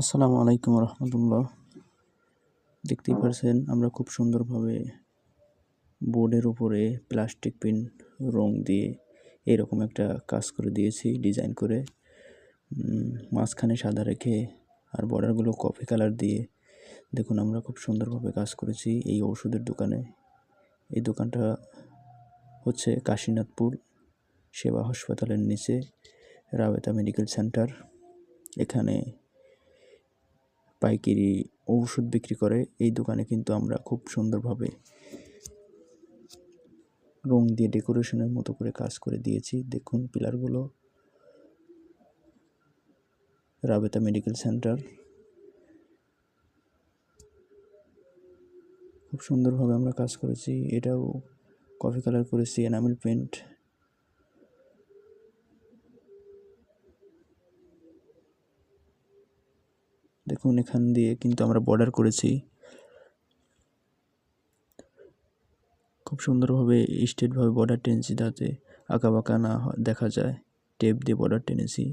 আসসালামু আলাইকুম রহমতুল্লাহ। দেখতেই পারছেন, আমরা খুব সুন্দরভাবে বোর্ডের উপরে প্লাস্টিক পিন রং দিয়ে এরকম একটা কাজ করে দিয়েছি, ডিজাইন করে। মাঝখানে সাদা রেখে আর বর্ডারগুলো কফি কালার দিয়ে। দেখুন, আমরা খুব সুন্দরভাবে কাজ করেছি এই ওষুধের দোকানে। এই দোকানটা হচ্ছে কাশীনাথপুর সেবা হাসপাতালের নিচে রাবেতা মেডিকেল সেন্টার। এখানে পাইকারি ঔষধ বিক্রি করে, এই দোকানে কিন্তু আমরা খুব সুন্দরভাবে রং দিয়ে ডেকোরেশনের মতো করে কাজ করে দিয়েছি। দেখুন পিলারগুলো। Rabeta medical centre. খুব সুন্দরভাবে আমরা কাজ করেছি। এটাও কফি কালার করেছি এনামেল পেন্ট দেখুন এখান দিয়ে কিন্তু আমরা বর্ডার করেছি। খুব সুন্দরভাবে স্ট্রেটভাবে বর্ডার টেনেছি যাতে আঁকা বাঁকা না দেখা যায়। টেপ দিয়ে বর্ডার টেনেছি।